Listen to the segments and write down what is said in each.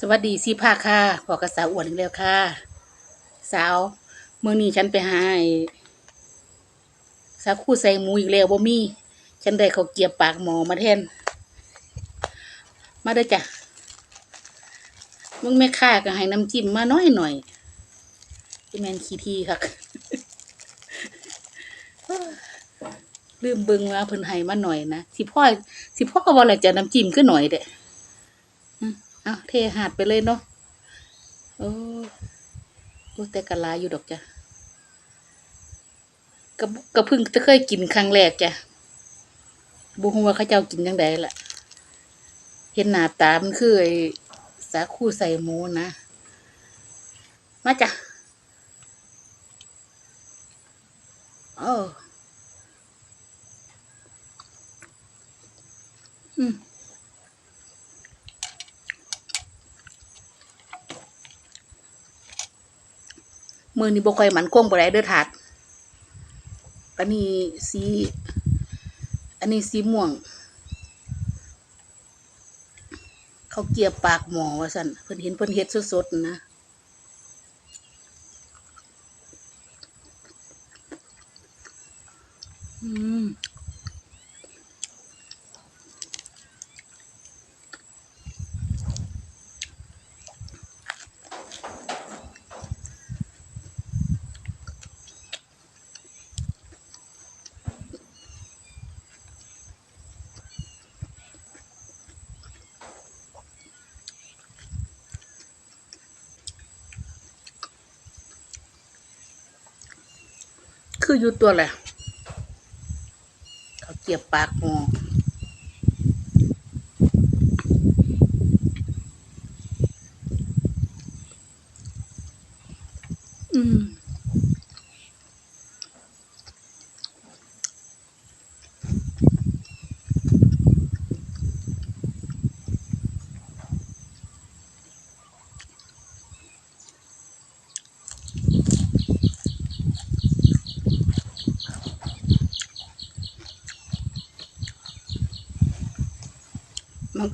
สวัสดีสิภาค่ะพอกระสาวอ้วนอีกแล้วค่ะ สาวเมื่อนี้ฉันไปหาไอ้สาวคู่ใส่หมูอีกแล้วบ่มีฉันได้เขาเกียบปากหมอมาแทน มาเด้จ้ะมึงแม่ค้าก็ให้น้ำจิ้มมาน้อยหน่อยที่แมนขี้ทีค่ะลืมเบิงว่าเพิ่นให้มาหน่อยนะสิพ่อสิพ่อก็ว่าอะไรจะน้ำจิ้มก็หน่อยเด้ เอาเทหาดไปเลยเนาะโอ้โอ้แต่กะลาอยู่ดอกจ้ะกะกะเพึ่งจะเคยกินครั้งแรกจ้ะบุฮูว่าเขาเจ้ากินยังไงล่ะ เห็นหน้าตามันคือไอ้สาคูใส่หมูนะ มาจ้ะโอ้อืม มือนี่บ่ค่อยหมันคงบ่ได้เด้อถาดอันนี้สี อันนี้สีม่วง เขาเกลียบปากหมอว่าสั่นเพิ่นเห็นเพิ่นเฮ็ดสดๆนะ คืออยู่ตัวแหละเขาเกียบปากงออืม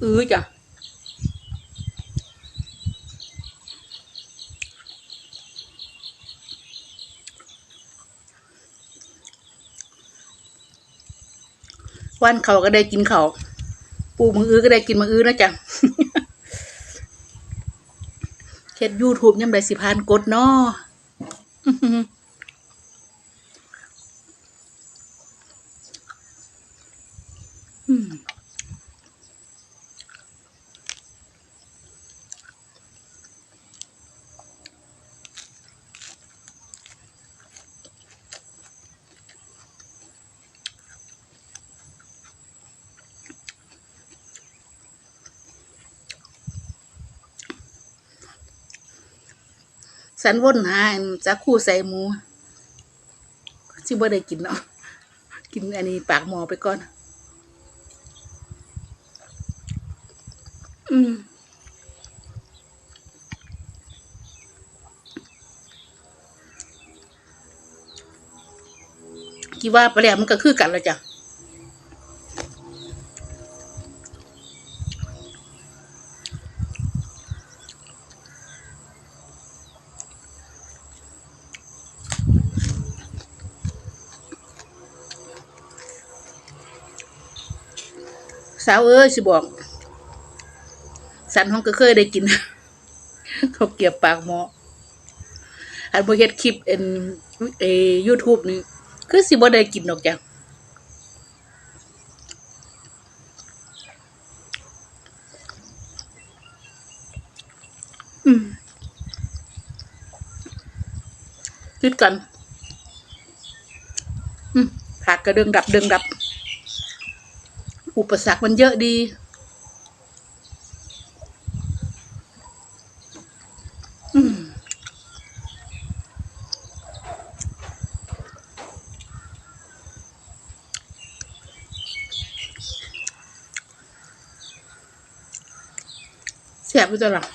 อื้อจ้ะวันเขาก็ได้กินเขาวปูมืออื้อก็ได้กินมืออื้อนะจ๊ะเฮ็ดยูทูบยังได้สิพานกดเนาะอื้อหืออืม สันวนหาจักคู่ใส่หมูสิบ่ได้กินเนาะกินอันนี้ปากหมอไปก่อน อืมคิดว่าไปแล้วมันก็คือกันแล้วจ้ะ สาวเอ้ยสิบอก สันห้องก็เคยได้กิน เขาเกียบปากหมออันบ่เฮ็ดคลิปเอ็นเอ YouTube นี่คือสิบ่ได้กินดอกจ้ะคิดกันผักกระเดึงดับเดึงดับ อุปสรรคมันเยอะดี เสียบอยู่ตลอด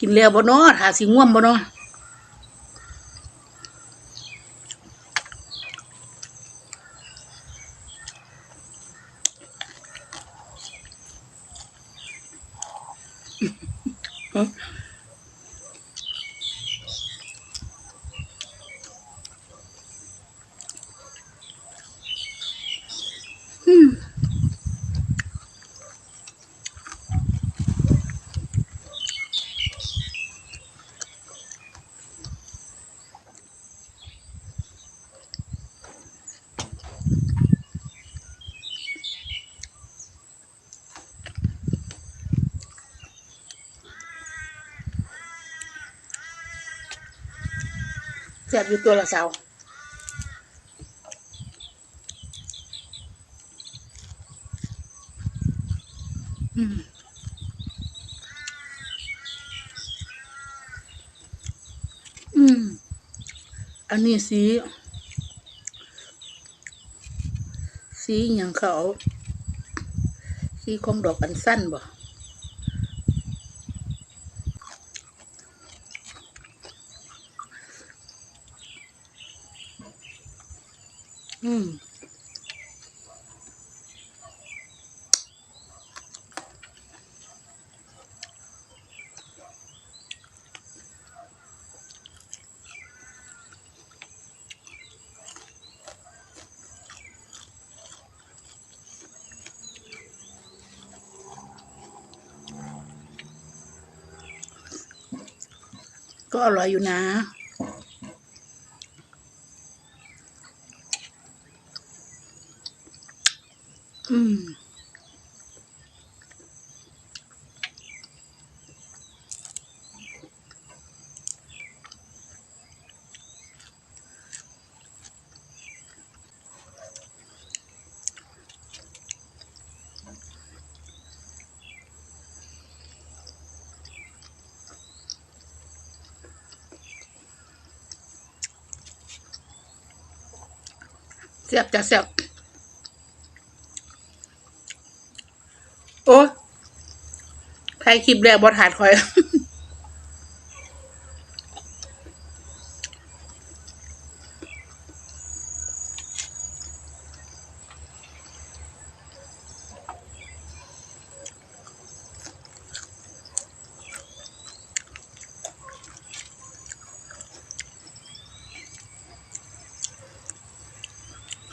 กินแล้วบ่เนาะถ้าสิง่วมบ่เนาะ 嗯 แซ่บอยู่ตัวละเสาอืมอืม อันนี้สี สีอย่างเขา สีของดอกอันสั้นบ่ อืมก็อร่อยอยู่นะ อืม เสียบจะเสียบโอ้ใครคลิปแรกบอดหาดคอย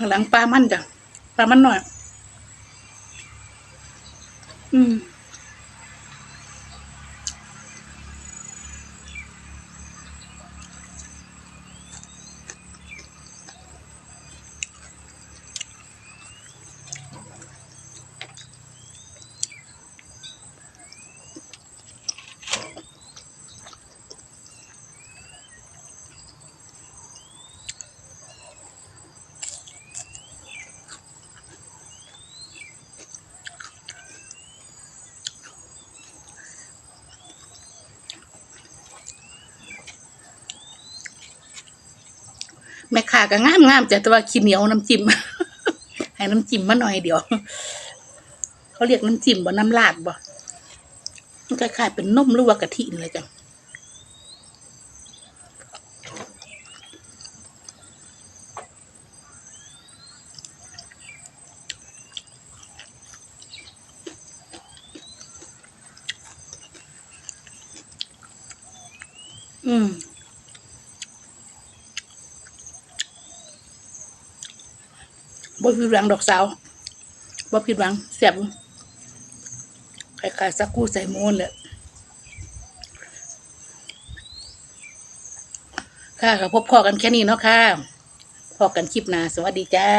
ข้างหลังปลามันจ้ะปลามันหน่อย อืม แม่ค้าก็งามงามๆจ้ะแต่ว่าขี้เหนียวน้ำจิ้มให้น้ำจิ้มมาหน่อยเดียว เขาเรียกน้ำจิ้มบ่น้ำลาดบ่มันคล้ายๆเป็นนมหรือว่ากะทิเลยจ้ะอืม บ่ผิดหวังดอกสาวบ่ผิดหวังแซ่บคล้ายๆสักกู้ใส่โมนเลยค่ะก็พบพอกันแค่นี้เนาะค่ะพอกันคลิปหน้าสวัสดีจ้า